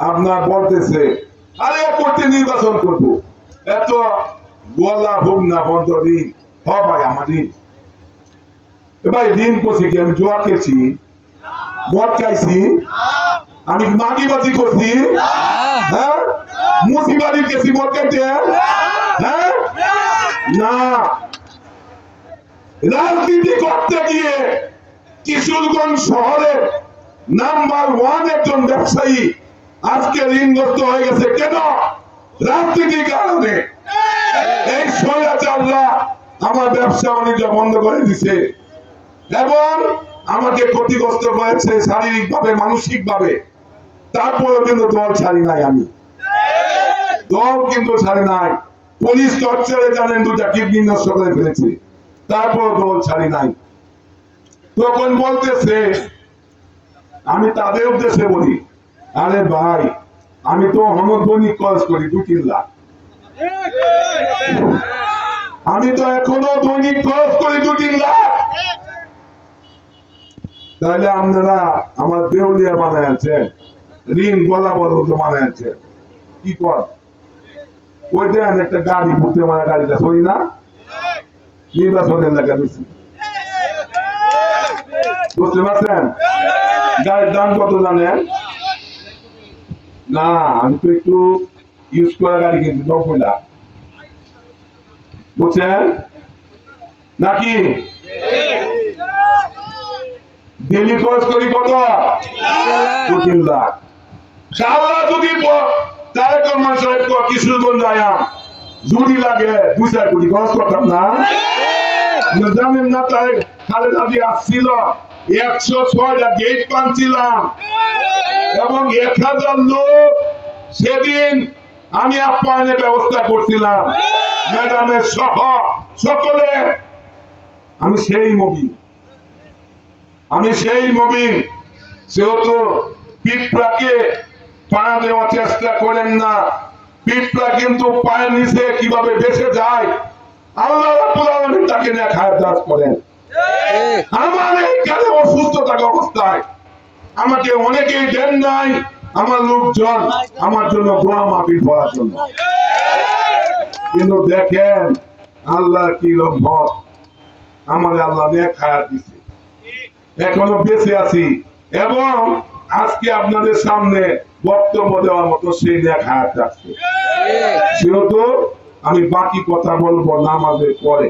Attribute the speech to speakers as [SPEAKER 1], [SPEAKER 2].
[SPEAKER 1] আপনার বলতেছে, আরে করতে নির্বাচন করব। এত গলা হোক না বন্ধ ঋণ হ ভাই, আমার এ ভাই ঋণ করছি কি? আমি জোয়া খেয়েছি মদ খাইছি। আমি মাগিবাজি করছি। হ্যাঁ? মুসিবাড়ি গেছি মদ খাইতে হ্যাঁ? না। রাজনীতি করতে গিয়ে কিশোরগঞ্জ শহরের নাম্বার ওয়ান একজন ব্যবসায়ী আজকে ঋণগ্রস্ত হয়ে গেছে। কেন? রাজনীতির কারণে। এই! স্বৈরাচাররা আমার ব্যবসা বাণিজ্য বন্ধ করে দিছে। এবং আমাকে ক্ষতিগ্রস্ত করেছে শারীরিক ভাবে মানসিক ভাবে তারপরেও কিন্তু দল ছাড়ি নাই আমি। দল কিন্তু ছাড়ি নাই। পুলিশ টর্চারে জানেন দুটা কিডনি নষ্ট করে ফেলেছে। তারপর দল ছাড়ি নাই। তখন বলতেছে আমি তাদের উদ্দেশ্যে বলি আরে ভাই, আমি তো হনদৈনিক খরচ করি দু তিন লাখ আমি তো এখনও দৈনিক খরচ করি দু তিন লাখ তাহলে আপনারা আমার দেউলিয়া বানায় আছেন ঋণ গলা পর্যন্ত বানায় আছেন কি কর ওই দেন একটা গাড়ি ভূতে মারা গাড়িটা সই না? নির্বাচনের লেখা দিচ্ছি বুঝতে পারছেন? গাড়ির দাম কত জানেন? না আমি তো একটু ইউজ করা গাড়ি নব্বই লাখ বুঝছেন? নাকি? ডেলি খরচ করি কত? দু তিন লাখ সারা যদি তারেক রহমান সাহেব কো কিশোরগঞ্জ আয়া। জুড়ি লাগে দুই চার কোটি খরচ করতাম না? আপনারা জানেন না তারেক খালেদা আসছিল একশো ছয়টা গেট পানছিলাম এবং এক হাজার লোক সেদিন আমি আপ্যায়নের ব্যবস্থা করছিলাম। ম্যাডামের সহ সকলে আমি সেই মুভি আমি সেই মুমিন সেহেতু পিঁপড়াকে পা দেওয়ার চেষ্টা করেন না। পিঁপড়া কিন্তু পায়ের নিচে কীভাবে বেঁচে যায় আল্লাহ তাকে নিয়ে খায় দাস করেন। আমার থাকা অবস্থায় আমাকে অনেকেই দেন নাই। আমার লোকজন আমার জন্য দোয়া মাফিল করার জন্য। কিন্তু দেখেন আল্লাহ কি রহমত আমার আল্লাহ নিয়ে খায়াত দিছে। এখনও বেঁচে আছি। এবং আজকে আপনাদের সামনে বক্তব্য দেওয়ার মতো সেই দেখা যাচ্ছে সেহেতু আমি বাকি কথা বলব নামাজের পরে।